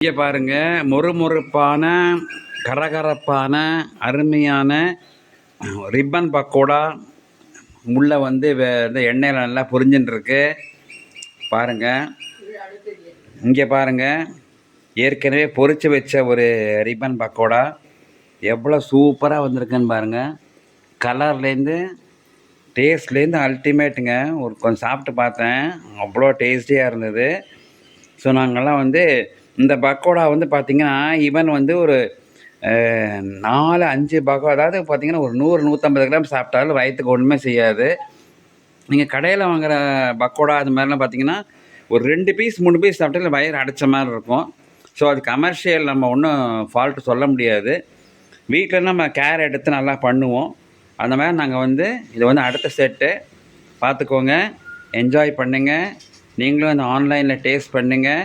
இங்கே பாருங்க மொறுமொறுப்பான கரகரப்பான அருமையான ரிப்பன் பக்கோடா உள்ளே வந்து வே- இந்த எண்ணெயில் நல்லா பொரிஞ்சுன்னு பாருங்கள் பாருங்க. இங்கே பாருங்க. ஏற்கனவே பொறிச்சு வச்ச ஒரு ரிப்பன் பக்கோடா. எவ்வளோ சூப்பராக வந்திருக்குன்னு பாருங்கள் கலர்லேருந்து டேஸ்ட்லேருந்து அல்டிமேட்டுங்க. ஒரு கொஞ்சம் சாப்பிட்டு பார்த்தேன். அவ்வளோ டேஸ்டியாக இருந்தது. ஸோ நாங்கள்லாம் வந்து இந்த பக்கோடா வந்து பார்த்திங்கன்னா ஈவன் வந்து ஒரு நாலு அஞ்சு பக்கோ அதாவது பார்த்திங்கன்னா ஒரு நூறு நூற்றம்பது கிராம் சாப்பிட்டாலும் வயிற்றுக்கு ஒன்றுமே செய்யாது. நீங்கள் கடையில் வாங்குற பக்கோடா அது மாதிரிலாம் பார்த்தீங்கன்னா ஒரு ரெண்டு பீஸ் மூணு பீஸ் சாப்பிட்டாலும் வயிறு அடைச்ச மாதிரி இருக்கும். ஸோ அது கமர்ஷியல் நம்ம ஒன்றும் ஃபால்ட்டு சொல்ல முடியாது. வீட்டில் நம்ம கேர் எடுத்து நல்லா பண்ணுவோம். அந்த மாதிரி நாங்கள் வந்து இது வந்து அடுத்த செட்டு பார்த்துக்கோங்க என்ஜாய் பண்ணுங்கள் நீங்களும் அந்த ஆன்லைனில் டேஸ்ட் பண்ணுங்கள்